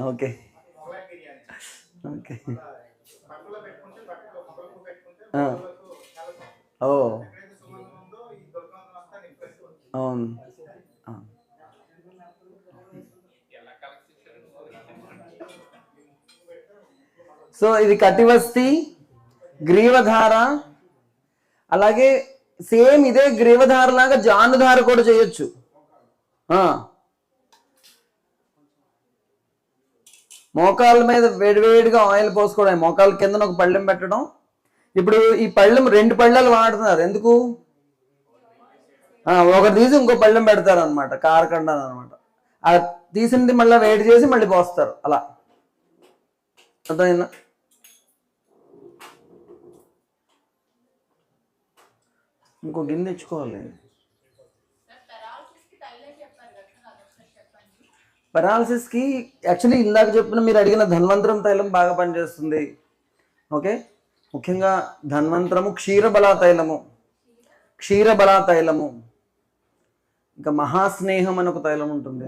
Okay. Okay. ఆ. ఓ. అవును. So ఇది కటివస్తి గ్రీవధార అలాగే సేమ్ ఇదే గ్రీవధార లాగా జానుధార కూడా చేయొచ్చు. మోకాళ్ళ మీద వేడివేడిగా ఆయిల్ పోసుకోవడం మోకాళ్ళ కింద ఒక పళ్ళెం పెట్టడం. ఇప్పుడు ఈ పళ్ళెం రెండు పళ్ళెలు వాడుతున్నారు. ఎందుకు? ఒకటి తీసి ఇంకో పళ్ళెం పెడతారు అనమాట కారకండ అనమాట ఆ తీసింది మళ్ళీ వేడి చేసి మళ్ళీ పోస్తారు అలా. అర్థమైందా? ఇంకో గిన్నె తెచ్చుకోవాలి. పెరాలసిస్కి యాక్చువల్లీ ఇందాక చెప్పిన మీరు అడిగిన ధన్వంతరం తైలం బాగా పనిచేస్తుంది. ఓకే? ముఖ్యంగా ధన్వంతరము క్షీరబలా తైలము. క్షీరబలా తైలము. ఇంకా మహాస్నేహం అని ఒక తైలం ఉంటుంది.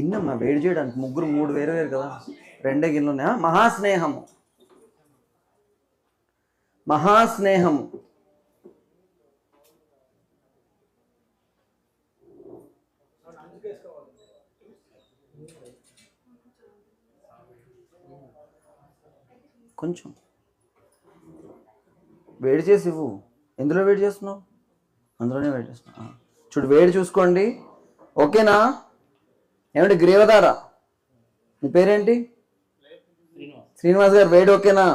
గిన్నెమ్మా వేడి చేయడానికి ముగ్గురు మూడు వేరు వేరు కదా? రెండే గిన్నెలు ఉన్నాయా? మహాస్నేహము. మహాస్నేహము. కొంచెం. వేడి చేసి ఇవ్వు. ఎందులో వేడి చేస్తున్నావు? అందులోనే వేడి చేస్తున్నావు. చూడు వేడి చూసుకోండి. ఓకేనా? ఏమంటే గ్రీవధార మీ పేరేంటి? శ్రీనివాస్ గారు వేడి ఓకేనా?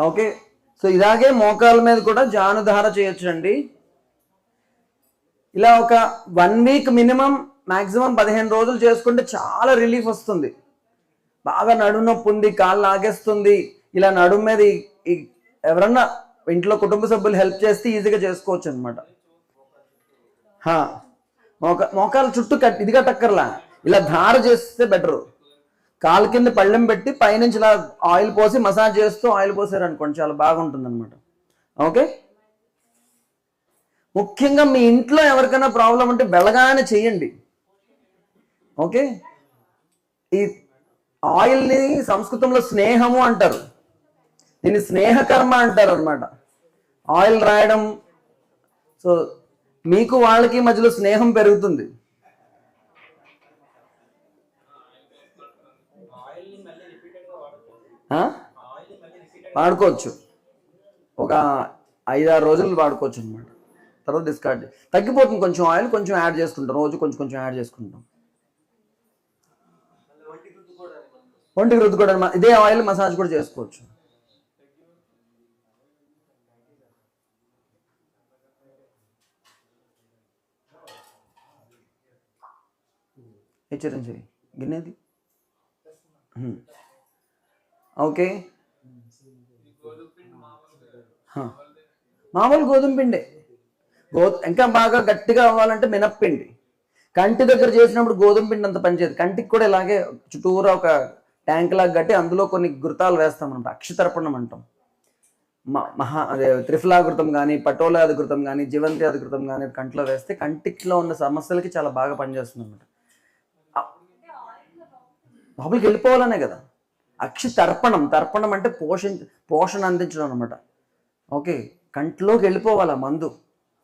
ఓకే. సో ఇలాగే మోకాల మీద కూడా జానుధార చేయొచ్చండి. ఇలా ఒక వన్ వీక్ మినిమం మాక్సిమం పదిహేను రోజులు చేసుకుంటే చాలా రిలీఫ్ వస్తుంది. బాగా నడుము నొప్పి ఉంది కాళ్ళు లాగేస్తుంది. ఇలా నడుము మీద ఈ- ఎవరన్నా ఇంట్లో కుటుంబ సభ్యులు హెల్ప్ చేస్తే ఈజీగా చేసుకోవచ్చు అనమాట మోక మోకాల చుట్టూ కట్ ఇది కట్టక్కర్లా. ఇలా ధార చేస్తే బెటరు. కాలు కింద పళ్ళెం పెట్టి పైనుంచి ఇలా ఆయిల్ పోసి మసాజ్ చేస్తూ ఆయిల్ పోసారు అనుకోండి చాలా బాగుంటుంది అనమాట ఓకే? ముఖ్యంగా మీ ఇంట్లో ఎవరికైనా ప్రాబ్లం ఉంటే బెలగానే చేయండి ఓకే? ఈ ఆయిల్ని సంస్కృతంలో స్నేహము అంటారు. దీన్ని స్నేహకర్మ అంటారు అనమాట ఆయిల్ రాయడం సో మీకు వాళ్ళకి మధ్యలో స్నేహం పెరుగుతుంది. వాడుకోవచ్చు. ఒక ఐదారు రోజులు వాడుకోవచ్చు అనమాట తర్వాత డిస్కార్డ్ తగ్గిపోతుంది. కొంచెం ఆయిల్ కొంచెం యాడ్ చేసుకుంటాం. రోజు కొంచెం కొంచెం యాడ్ చేసుకుంటాం. ఒంటికి రుద్దుకోవడానికి ఇదే ఆయిల్ మసాజ్ కూడా చేసుకోవచ్చు. హెచ్చరించండి గిన్నెది? ఓకే. మామూలు గోధుమ పిండి. గో ఇంకా బాగా గట్టిగా అవ్వాలంటే మినప్పిండి కంటి దగ్గర చేసినప్పుడు గోధుమ పిండి అంత పనిచేయదు. కంటికి కూడా ఇలాగే చుట్టూరా ఒక ట్యాంక్ లాగా కట్టి అందులో కొన్ని గుర్తాలు వేస్తాం అనమాట అక్షతర్పణం అంటాం. మ- మహా అదే త్రిఫలాకృతం కానీ పటోలాధికృతం కానీ జీవంతి అధికృతం కానీ కంటిలో వేస్తే కంటిలో ఉన్న సమస్యలకి చాలా బాగా పనిచేస్తుంది అనమాట లోపలికి వెళ్ళిపోవాలనే కదా. అక్షి తర్పణం తర్పణం అంటే పోషణ పోషణ అందించడం అనమాట ఓకే కంట్లోకి వెళ్ళిపోవాలి మందు.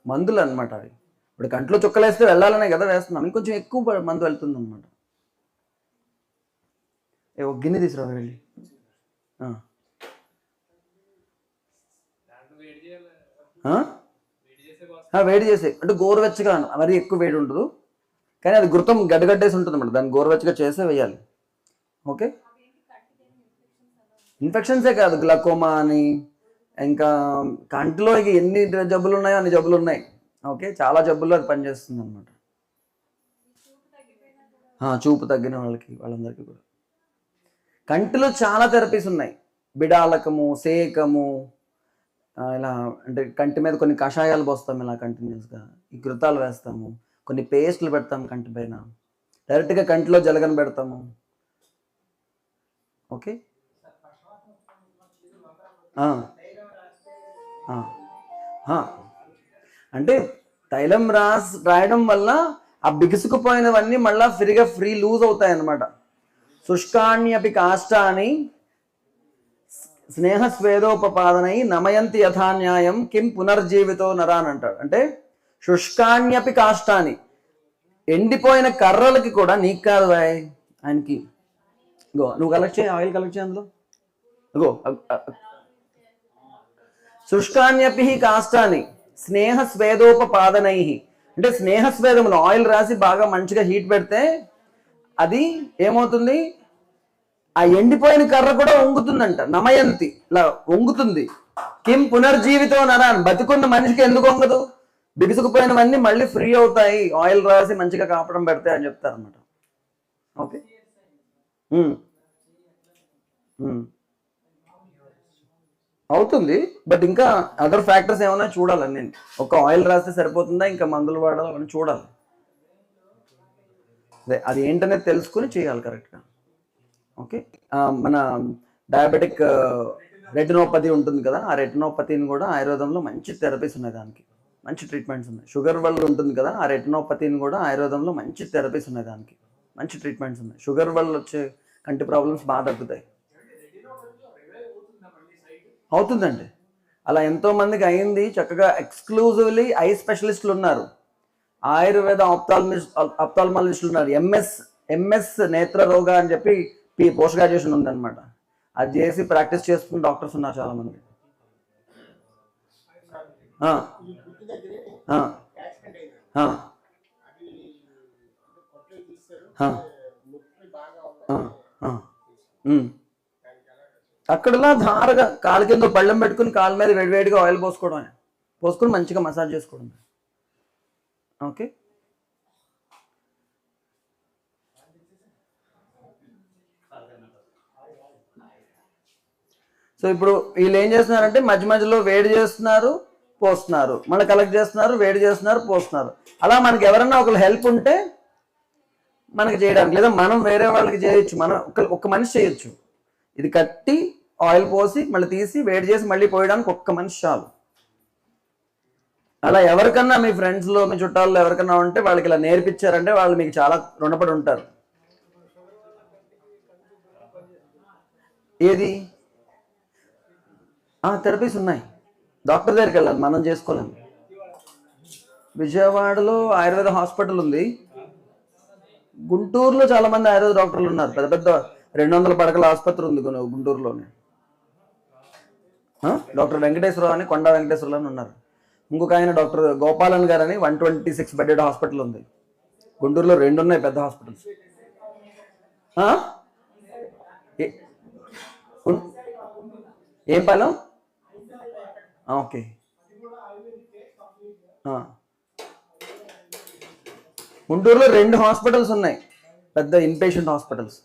మందులు అనమాట అవి. ఇప్పుడు కంట్లో చుక్కలేస్తే వెళ్ళాలనే కదా వేస్తున్నాం. ఇంకొంచెం ఎక్కువ మందు వెళ్తుంది అనమాట ఏ ఒక గిన్నె తీసుకురా వెళ్ళి. వేడి చేసే. అంటే గోరువెచ్చగా మరి మరీ ఎక్కువ వేడి ఉండదు. కానీ అది గుర్తం గడ్డగడ్డేసి ఉంటుంది అన్నమాట దాన్ని గోరువెచ్చగా చేసే వేయాలి. ఓకే? ఇన్ఫెక్షన్సే కాదు. గ్లకోమా అని ఇంకా కంటిలో ఎన్ని జబ్బులు ఉన్నాయో అన్ని జబ్బులు ఉన్నాయి ఓకే చాలా జబ్బుల్లో అది పనిచేస్తుంది అనమాట చూపు తగ్గిన వాళ్ళకి వాళ్ళందరికీ కూడా. కంటిలో చాలా థెరపీస్ ఉన్నాయి. బిడాలకము సేకము ఇలా అంటే కంటి మీద కొన్ని కషాయాలు పోస్తాం ఇలా కంటిన్యూస్గా ఈ కృతాలు వేస్తాము. కొన్ని పేస్ట్లు పెడతాం కంటి పైన. డైరెక్ట్గా కంటిలో జలగన పెడతాము. ఓకే? ఆ. అంటే తైలం రాస్ రాయడం వల్ల ఆ బిగుసుకుపోయినవన్నీ మళ్ళీ ఫ్రీగా ఫ్రీ లూజ్ అవుతాయి అన్నమాట శుష్కాణ్యపి కాష్టాన్ని స్నేహ స్వేదోపపాదనై నమయంతి యథాన్యాయం కిం పునర్జీవితో నరా అంటాడు. అంటే శుష్కాణ్యపి కాష్టాన్ని ఎండిపోయిన కర్రలకి కూడా నీకు కాదు రాయ్ ఆయనకి. గో నువ్వు కలెక్ట్ చేయి ఆయిల్ కలెక్ట్ చేయి అందులో. గో శుష్కాణ్యపి కాష్టాన్ని స్నేహ స్వేదోపపాదనై అంటే స్నేహ స్వేదములు ఆయిల్ రాసి బాగా మంచిగా హీట్ పెడితే అది ఏమవుతుంది? ఆ ఎండిపోయిన కర్ర కూడా వంగుతుందంట నమయంతి. ఇలా వంగుతుంది. కిం పునర్జీవితం నరాన్ బతికున్న మనిషికి ఎందుకు వంగదు? బిగుసుకుపోయినవన్నీ మళ్ళీ ఫ్రీ అవుతాయి ఆయిల్ రాసి మంచిగా కాపడం పెడతాయి అని చెప్తారు అనమాట ఓకే అవుతుంది. బట్ ఇంకా అదర్ ఫ్యాక్టర్స్ ఏమైనా చూడాలి నేను ఒక ఆయిల్ రాస్తే సరిపోతుందా? ఇంకా మందులు వాడాలి అవన్నీ చూడాలి. అదే అది ఏంటనేది తెలుసుకుని చేయాలి కరెక్ట్గా ఓకే మన డయాబెటిక్ రెటినోపతి ఉంటుంది కదా ఆ రెటినోపతిని కూడా ఆయుర్వేదంలో మంచి థెరపీస్ ఉన్నాయి దానికి. మంచి ట్రీట్మెంట్స్ ఉన్నాయి. షుగర్ వల్ల ఉంటుంది కదా ఆ రెటినోపతిని కూడా ఆయుర్వేదంలో మంచి థెరపీస్ ఉన్నాయి దానికి. మంచి ట్రీట్మెంట్స్ ఉన్నాయి. షుగర్ వల్ల వచ్చే కంటి ప్రాబ్లమ్స్ బాగా తగ్గుతాయి. అవుతుందండి. అలా ఎంతోమందికి అయింది. చక్కగా ఎక్స్క్లూజివ్లీ ఐ స్పెషలిస్టులు ఉన్నారు. ఆయుర్వేద ఆప్తాల్మిస్ట్ ఆప్తాల్మాలజిస్టులు ఉన్నారు. ఎంఎస్ ఎంఎస్ నేత్ర రోగ అని చెప్పి పి పోస్ట్ గ్రాడ్యుయేషన్ ఉందన్నమాట. అది చేసి ప్రాక్టీస్ చేస్తున్న డాక్టర్స్ ఉన్నారు చాలామంది. అక్కడలా ధారగా కాలు కింద పళ్ళెం పెట్టుకుని కాలు మీద వేడివేడిగా ఆయిల్ పోసుకోవడమే. పోసుకొని మంచిగా మసాజ్ చేసుకోవడం ఓకే సో ఇప్పుడు వీళ్ళు ఏం చేస్తున్నారంటే మధ్య మధ్యలో వేడి చేస్తున్నారు పోస్తున్నారు. మళ్ళీ కలెక్ట్ చేస్తున్నారు వేడి చేస్తున్నారు పోస్తున్నారు. అలా మనకి ఎవరన్నా ఒకరు హెల్ప్ ఉంటే మనకి చేయడానికి లేదా మనం వేరే వాళ్ళకి చేయొచ్చు. మనం ఒక ఒక మనిషి చేయొచ్చు. ఇది కట్టి ఆయిల్ పోసి మళ్ళీ తీసి వేడి చేసి మళ్ళీ పోయడానికి ఒక్క మనిషి చాలు. అలా ఎవరికన్నా మీ ఫ్రెండ్స్లో మీ చుట్టాల్లో ఎవరికన్నా ఉంటే వాళ్ళకి ఇలా నేర్పించారంటే వాళ్ళు మీకు చాలా రుణపడి ఉంటారు. ఏది? థెరపీస్ ఉన్నాయి. డాక్టర్ దగ్గరికి వెళ్ళాలి మనం చేసుకోలేము. విజయవాడలో ఆయుర్వేద హాస్పిటల్ ఉంది. గుంటూరులో చాలా మంది ఆయుర్వేద డాక్టర్లు ఉన్నారు. పెద్ద పెద్ద రెండు వందల పడకల ఆసుపత్రి ఉంది గుంటూరులోనే. డాక్టర్ వెంకటేశ్వరరావు అని కొండ వెంకటేశ్వరరావు అని ఉన్నారు. ఇంకొక ఆయన డాక్టర్ గోపాలన్ గారు అని one twenty six bedded hospital ఉంది. గుంటూరులో రెండు ఉన్నాయి పెద్ద హాస్పిటల్స్. ఏ- ఏం పాలెం ఓకే. గుంటూరులో రెండు హాస్పిటల్స్ ఉన్నాయి. పెద్ద ఇన్పేషెంట్ హాస్పిటల్స్.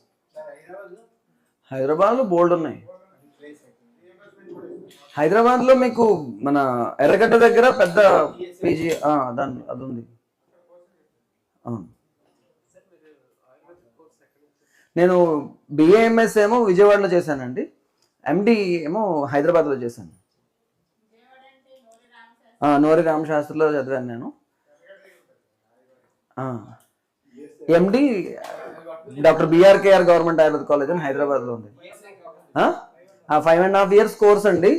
హైదరాబాద్లో బోల్డ్ ఉన్నాయి. హైదరాబాద్లో మీకు మన ఎర్రగడ్డ దగ్గర పెద్ద పీజీ దాన్ని అది ఉంది అవును. నేను బిఏఎంఎస్ ఏమో విజయవాడలో చేశానండి. ఎండి ఏమో హైదరాబాద్లో చేశాను. నోరి రామశాస్త్రిలో చదివాను నేను. MD doctor BRKR government Ayurveda college అని హైదరాబాద్లో ఉంది. Five and half years course అండి.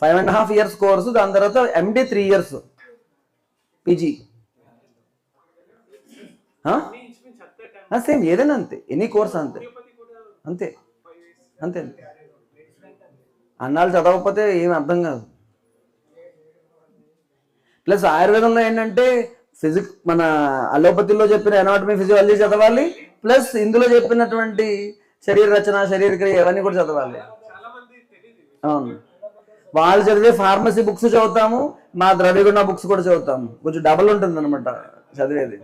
Five and half years course దాని తర్వాత MD three years PG same ఏదైనా అంతే. ఎనీ కోర్స్ అంతే. అంతే. అంతే. అన్నాళ్ళు చదవకపోతే ఏం అర్థం కాదు. ప్లస్ ఆయుర్వేదంలో ఏంటంటే ఫిజిక్ మన అలోపతిలో చెప్పిన ఎనాటమీ ఫిజియాలజీ చదవాలి. ప్లస్ ఇందులో చెప్పినటువంటి శరీర రచన శరీర క్రియ ఇవన్నీ కూడా చదవాలి. అవును. వాళ్ళు చదివే ఫార్మసీ బుక్స్ చదువుతాము మా ద్రవ్యగుణ బుక్స్ కూడా చదువుతాము. కొంచెం డబల్ ఉంటుంది అనమాట చదివేది.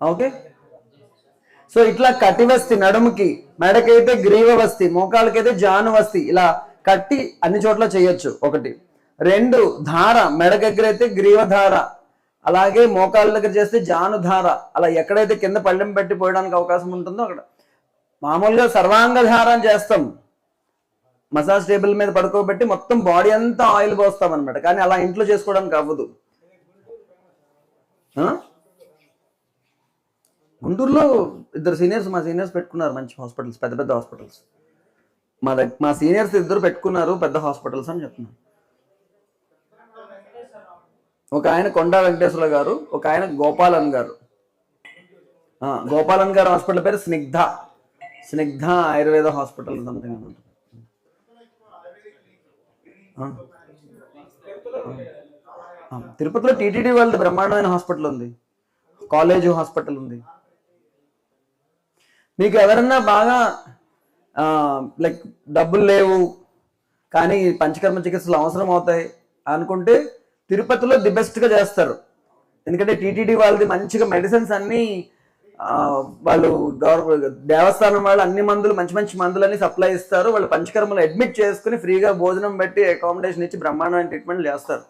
ఓకే సో ఇట్లా కటివస్తి నడుముకి మెడకైతే గ్రీవ వస్తి మోకాలకైతే జాను వస్తి ఇలా కట్టి అన్ని చోట్ల చేయొచ్చు. ఒకటి. రెండు ధార మెడ దగ్గర అయితే అలాగే మోకాళ్ళ దగ్గర చేస్తే జాను ధార అలా ఎక్కడైతే కింద పళ్ళెం పెట్టి పోయడానికి అవకాశం ఉంటుందో అక్కడ. మామూలుగా సర్వాంగధార అని చేస్తాం. మసాజ్ టేబుల్ మీద పడుకోబెట్టి మొత్తం బాడీ అంతా ఆయిల్ పోస్తాం అనమాట కానీ అలా ఇంట్లో చేసుకోవడానికి అవ్వదు. గుంటూరులో ఇద్దరు సీనియర్స్ మా సీనియర్స్ పెట్టుకున్నారు మంచి హాస్పిటల్స్ పెద్ద పెద్ద హాస్పిటల్స్. మా దగ్గర మా సీనియర్స్ ఇద్దరు పెట్టుకున్నారు పెద్ద హాస్పిటల్స్ అని చెప్తున్నారు ఒక ఆయన కొండా వెంకటేశ్వర గారు ఒక ఆయన గోపాలన్ గారు. గోపాలన్ గారు హాస్పిటల్ పేరు స్నిగ్ధ. స్నిగ్ధ ఆయుర్వేద హాస్పిటల్ సంథింగ్ అని తిరుపతిలో టీటీడీ వాళ్ళది బ్రహ్మాండమైన హాస్పిటల్ ఉంది. కాలేజ్ హాస్పిటల్ ఉంది. మీకు ఎవరన్నా బాగా లైక్ డబ్బులు లేవు కానీ పంచకర్మ చికిత్సలు అవసరం అవుతాయి అనుకుంటే తిరుపతిలో ది బెస్ట్గా చేస్తారు. ఎందుకంటే టీటీడీ వాళ్ళది మంచిగా మెడిసిన్స్ అన్నీ వాళ్ళు దేవస్థానం వాళ్ళు అన్ని మందులు మంచి మంచి మందులన్నీ సప్లై ఇస్తారు. వాళ్ళు పంచకర్మలు అడ్మిట్ చేసుకుని ఫ్రీగా భోజనం పెట్టి అకామిడేషన్ ఇచ్చి బ్రహ్మాండమైన ట్రీట్మెంట్ చేస్తారు.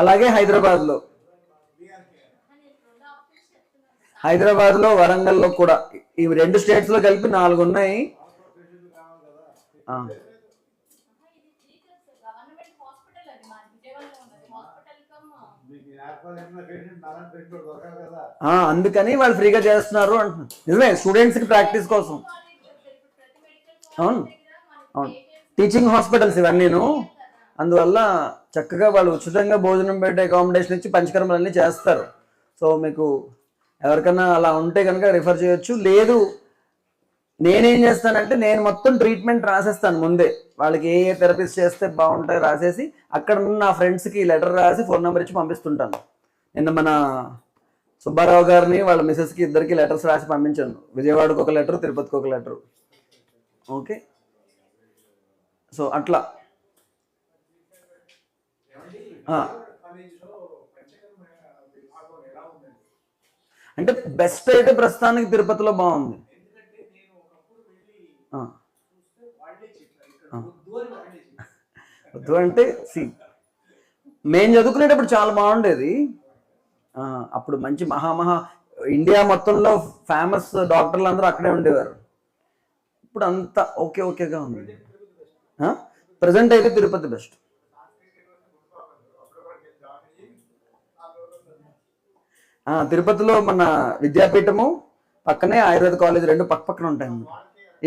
అలాగే హైదరాబాద్లో నేను రెండు ఆప్షన్స్ చెప్తున్నాను హైదరాబాద్లో వరంగల్లో కూడా. ఈ రెండు స్టేట్స్లో కలిపి నాలుగు ఉన్నాయి అందుకని వాళ్ళు ఫ్రీగా చేస్తున్నారు అంటున్నారు నిజమే స్టూడెంట్స్కి ప్రాక్టీస్ కోసం. అవును. అవును. టీచింగ్ హాస్పిటల్స్ ఇవన్నీను. అందువల్ల చక్కగా వాళ్ళు ఉచితంగా భోజనం పెట్టే అకామిడేషన్ ఇచ్చి పంచకర్మలు అన్నీ చేస్తారు. సో మీకు ఎవరికైనా అలా ఉంటే కనుక రిఫర్ చేయొచ్చు. లేదు నేనేం చేస్తానంటే నేను మొత్తం ట్రీట్మెంట్ రాసేస్తాను ముందే. వాళ్ళకి ఏ ఏ థెరపీస్ చేస్తే బాగుంటాయి రాసేసి అక్కడ ఉన్న నా ఫ్రెండ్స్కి లెటర్ రాసి ఫోన్ నెంబర్ ఇచ్చి పంపిస్తుంటాను. నిన్న మన సుబ్బారావు గారిని వాళ్ళ మిసెస్కి ఇద్దరికి లెటర్స్ రాసి పంపించాను. విజయవాడకు ఒక లెటర్ తిరుపతికి ఒక లెటర్ ఓకే? సో అట్లా ఆ, కాలేజీలో పంచకర్మ విభాగం ఎలా ఉందండి అంటే బెస్ట్ అయితే ప్రస్తుతానికి తిరుపతిలో బాగుంది. వద్దు అంటే సి మేము చదువుకునేటప్పుడు చాలా బాగుండేది. అప్పుడు మంచి మహామహా ఇండియా మొత్తంలో ఫేమస్ డాక్టర్లు అందరూ అక్కడే ఉండేవారు. ఇప్పుడు అంతా ఓకే ఓకేగా ఉంది. ప్రజెంట్ అయితే తిరుపతి బెస్ట్ తిరుపతిలో మన విద్యాపీఠము పక్కనే ఆయుర్వేద కాలేజ్ రెండు పక్క పక్కన ఉంటాయి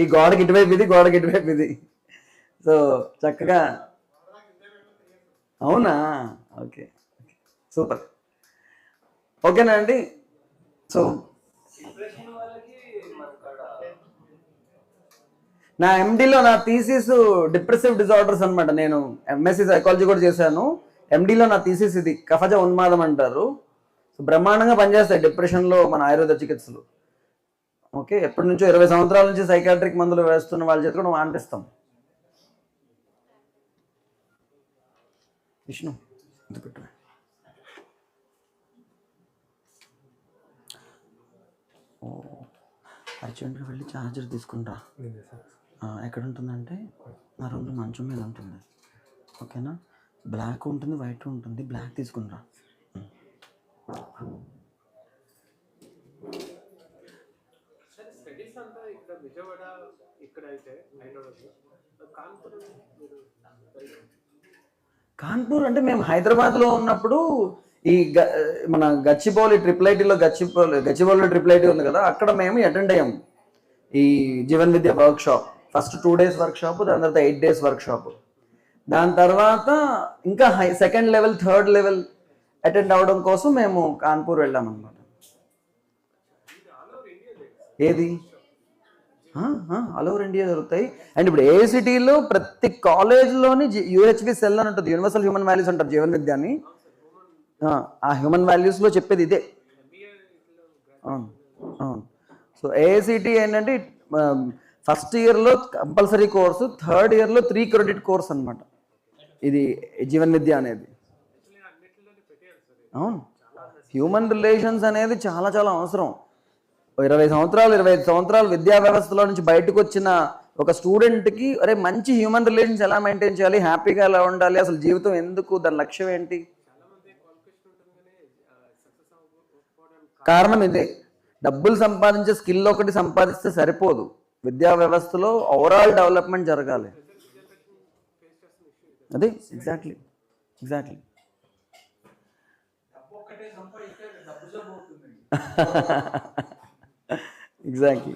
ఈ గోడకి ఇటువైపు ఇది గోడకి ఇటువైపు ఇది. సో చక్కగా అవునా? Okay super. ఓకేనా అండి? సో నా ఎండిలో నా థీసిస్ డిప్రెసివ్ డిజార్డర్స్ అనమాట నేను ఎంఎస్సి సైకాలజీ కూడా చేశాను. ఎండిలో నా థీసిస్ ఇది కఫజ ఉన్మాదం అంటారు. సో బ్రహ్మాండంగా పనిచేస్తాయి డిప్రెషన్లో మన ఆయుర్వేద చికిత్సలు. ఓకే? ఎప్పటి నుంచో ఇరవై సంవత్సరాల నుంచి సైకాట్రిక్ మందులు వేస్తున్న వాళ్ళ చేతి కూడా మానిపిస్తాం విష్ణు పెట్టు అర్జెంట్గా వెళ్ళి ఛార్జర్ తీసుకుంటా. ఎక్కడ ఉంటుందంటే నా రూమ్లో మంచం మీద ఉంటుంది. ఓకేనా? బ్లాక్ ఉంటుంది వైట్ ఉంటుంది బ్లాక్ తీసుకుంటా. స్టడీస్ అంతా ఇక్కడ విజయవాడ ఇక్కడ అయితే కాన్పూర్ మీరు కాన్పూర్ అంటే మేము హైదరాబాద్లో ఉన్నప్పుడు ఈ గ మన గచ్చిబౌలి ట్రిపుల్ ఐటీలో గచ్చిబౌలి గచ్చిబౌలిలో ట్రిపుల్ ఐటీ ఉంది కదా అక్కడ మేము అటెండ్ అయ్యాము ఈ Jeevan Vidya workshop first two days workshop దాని తర్వాత ఎయిట్ డేస్ వర్క్ షాప్ దాని తర్వాత ఇంకా high second level third level attend అవ్వడం కోసం మేము కాన్పూర్ వెళ్ళాం అనమాట ఏది? ఆల్ ఓవర్ ఇండియా జరుగుతాయి. అండ్ ఇప్పుడు ఏఐసిటీలో ప్రతి కాలేజ్లోని యూహెచ్బి సెల్ అని ఉంటుంది. యూనివర్సల్ హ్యూమన్ వాల్యూస్ అంటారు జీవన్ విద్య అని. ఆ, హ్యూమన్ వాల్యూస్లో చెప్పేది ఇదే. అవును అవును. సో ఏఐసిటీ ఏంటంటే ఫస్ట్ ఇయర్లో కంపల్సరీ కోర్సు థర్డ్ ఇయర్లో త్రీ క్రెడిట్ కోర్స్ అన్నమాట. ఇది జీవన్ విద్య అనేది. అవును. హ్యూమన్ రిలేషన్స్ అనేది చాలా చాలా అవసరం. ఇరవై సంవత్సరాలు ఇరవై ఐదు సంవత్సరాలు విద్యా వ్యవస్థలో నుంచి బయటకు వచ్చిన ఒక స్టూడెంట్కి అరే మంచి హ్యూమన్ రిలేషన్స్ ఎలా మెయింటైన్ చేయాలి? హ్యాపీగా ఎలా ఉండాలి? అసలు జీవితం ఎందుకు? దాని లక్ష్యం ఏంటి? కారణం ఇదే. డబ్బులు సంపాదించే స్కిల్ ఒకటి సంపాదిస్తే సరిపోదు. విద్యా వ్యవస్థలో ఓవరాల్ డెవలప్మెంట్ జరగాలి. అదే ఎగ్జాక్ట్లీ ఎగ్జాక్ట్లీ డబ్బు ఒక్కటే సంపాదిస్తే డబ్బు జబ్బు అవుతుంది ఎగ్జాక్ట్లీ అదే మరి చెప్పారు సార్ బర్డ్ వాచింగ్ హిస్టరీ తర్వాత బర్డ్ వాచింగ్ ఇన్ ఆఫీస్ అని ఉన్నారు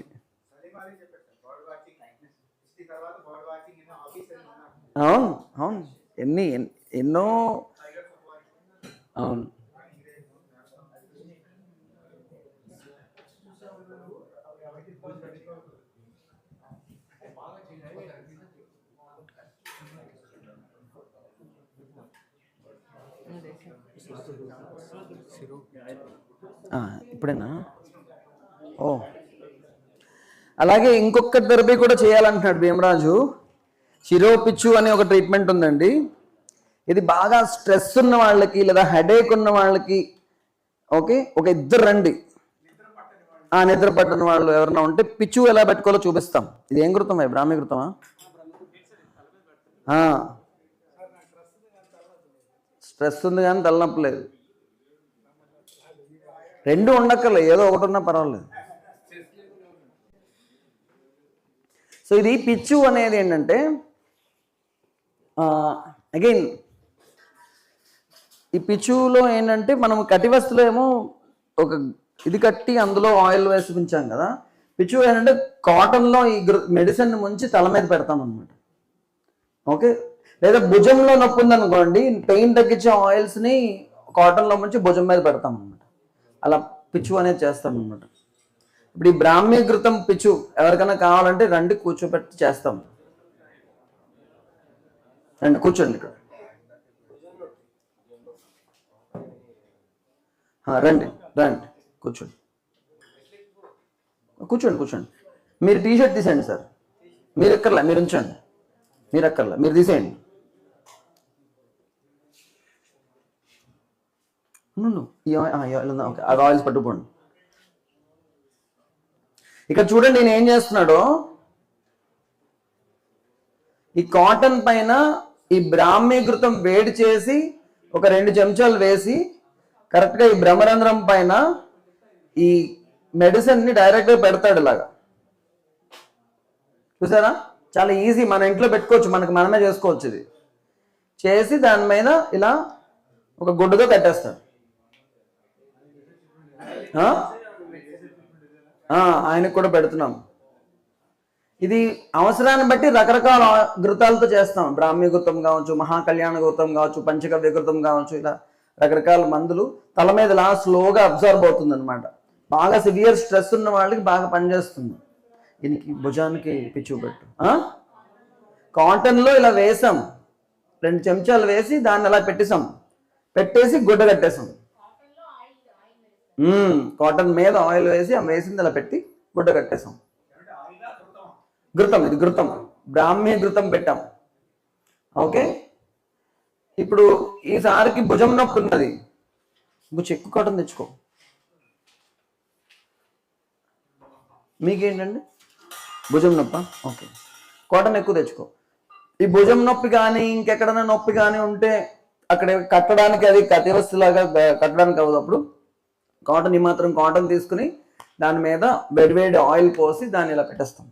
అవును అవును. ఎన్ని ఎన్- ఎన్నో టైగర్ సఫారీ అవును. ఆ, ఇప్పుడేనా? ఓ. అలాగే ఇంకొక థెరపీ కూడా చేయాలంటున్నాడు భీమరాజు. చిరోపిచ్చు అనే ఒక ట్రీట్మెంట్ ఉందండి. ఇది బాగా స్ట్రెస్ ఉన్న వాళ్ళకి లేదా హెడేక్ ఉన్న వాళ్ళకి ఓకే ఒక ఇద్దరు రండి. ఆ నిద్ర పట్టని వాళ్ళు ఎవరైనా ఉంటే పిచ్చు ఎలా పెట్టుకోవాలో చూపిస్తాం. ఇది ఏం కృతం బ్రాహ్మీ కృతమా? స్ట్రెస్ ఉంది కానీ తలనొప్పి లేదు. రెండు ఉండక్కర్లే ఏదో ఒకటి ఉన్నా పర్వాలేదు. సో ఇది పిచ్చు అనేది ఏంటంటే అగైన్ ఈ పిచ్చులో ఏంటంటే మనం కటివస్తులో ఏమో ఒక ఇది కట్టి అందులో ఆయిల్ వేసి ఉంచాం కదా. పిచ్చు ఏంటంటే కాటన్లో ఈ మెడిసిన్ ముంచి తల మీద పెడతాం అనమాట ఓకే లేదా భుజంలో నొప్పి ఉందనుకోండి పెయిన్ తగ్గించే ఆయిల్స్ని కాటన్లో ముంచి భుజం మీద పెడతాం అనమాట అలా పిచ్చు అనేది చేస్తాం అనమాట ఇప్పుడు ఈ బ్రాహ్మీకృతం పిచ్చు ఎవరికైనా కావాలంటే రండి కూర్చోబెట్టి చేస్తాం. రండి కూర్చోండి ఇక్కడ. రండి రండి కూర్చోండి. కూర్చోండి కూర్చోండి. మీరు టీషర్ట్ తీసేయండి సార్. మీరు ఎక్కర్లే? మీరు ఉంచండి. మీరు ఎక్కర్లే? మీరు తీసేయండి ఉండు, ఈ ఆయిల్ ఆ, ఈ ఆయిల్ ఉందా ఓకే అది ఆయిల్స్ పట్టుకోండి ఇక్కడ చూడండి నేను ఏం చేస్తున్నాడో? ఈ కాటన్ పైన ఈ బ్రాహ్మీకృతం వేడి చేసి ఒక రెండు చెంచాలు వేసి కరెక్ట్గా ఈ భ్రమరంధ్రం పైన ఈ మెడిసిన్ని డైరెక్ట్గా పెడతాడు ఇలాగా. చూసారా? చాలా ఈజీ మన ఇంట్లో పెట్టుకోవచ్చు మనకు మనమే చేసుకోవచ్చు ఇది. చేసి దాని మీద ఇలా ఒక గుడ్డుగా కట్టేస్తాడు. ఆయనకు కూడా పెడుతున్నాం. ఇది అవసరాన్ని బట్టి రకరకాల ఘృతాలతో చేస్తాం. బ్రాహ్మీ ఘృతం కావచ్చు మహాకళ్యాణ ఘృతం కావచ్చు పంచకవ్య ఘృతం కావచ్చు ఇలా రకరకాల మందులు తల మీద ఇలా స్లోగా అబ్జర్వ్ అవుతుంది అనమాట బాగా సివియర్ స్ట్రెస్ ఉన్న వాళ్ళకి బాగా పనిచేస్తుంది. దీనికి భుజానికి పిచ్చుపెట్టు కాటన్లో ఇలా వేసాం. రెండు చెంచాలు వేసి దాన్ని అలా పెట్టేసాం. పెట్టేసి గుడ్డ కట్టేసాం కాటన్లో ఆయిల్ ఆయిల్ వేస్తారు మ్మ్. కాటన్ మీద ఆయిల్ వేసి ఆ వేసింది అలా పెట్టి గుడ్డ కట్టేసాం. ఘృతం ఇది ఘృతం. బ్రాహ్మీ ఘృతం పెట్టాం. ఓకే? ఇప్పుడు ఈసారికి భుజం నొప్పి ఉన్నది. నువ్వు చెక్కు కాటన్ తెచ్చుకో. మీకేంటండి? భుజం నొప్ప? ఓకే. కాటన్ ఎక్కువ తెచ్చుకో. ఈ భుజం నొప్పి కానీ ఇంకెక్కడైనా నొప్పి కానీ ఉంటే అక్కడ కట్టడానికి అది కత్తి వస్తులాగా కట్టడానికి అవ్వదు అప్పుడు. కాటన్ ఈ మాత్రం కాటన్ తీసుకుని దాని మీద వేడివేడి ఆయిల్ పోసి దాన్ని ఇలా పెట్టేస్తాం.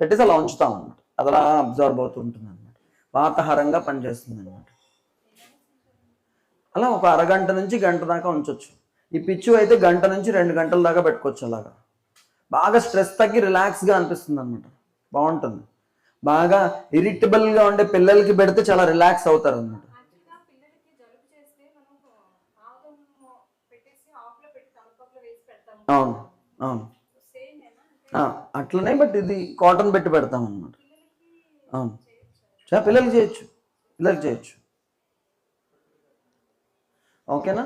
పెట్టేసి అలా ఉంచుతాం అనమాట అది అలా అబ్జర్వ్ అవుతూ ఉంటుంది అనమాట వాతాహారంగా పనిచేస్తుంది అనమాట అలా ఒక అరగంట నుంచి గంట దాకా ఉంచవచ్చు ఈ పిచ్చు అయితే గంట నుంచి రెండు గంటల దాకా పెట్టుకోవచ్చు అలాగా. బాగా స్ట్రెస్ తగ్గి రిలాక్స్గా అనిపిస్తుంది అనమాట బాగుంటుంది. బాగా ఇరిటబుల్గా ఉండే పిల్లలకి పెడితే చాలా రిలాక్స్ అవుతారు అనమాట యాక్చువల్గా పిల్లలకి జలుబు చేస్తే మనం ఆవుదం పెట్టేసి ఆకులో పెట్టి తలపక్కలో వేసి పెడతాము అవును అవును. ఆ, అట్లనే బట్ ఇది కాటన్ పెట్టి పెడతాం అన్నమాట అవును. చా పిల్లలకి చేయొచ్చు. పిల్లలకి చేయొచ్చు. ఓకేనా?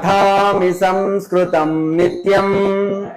पठामि संस्कृतं नित्यम्।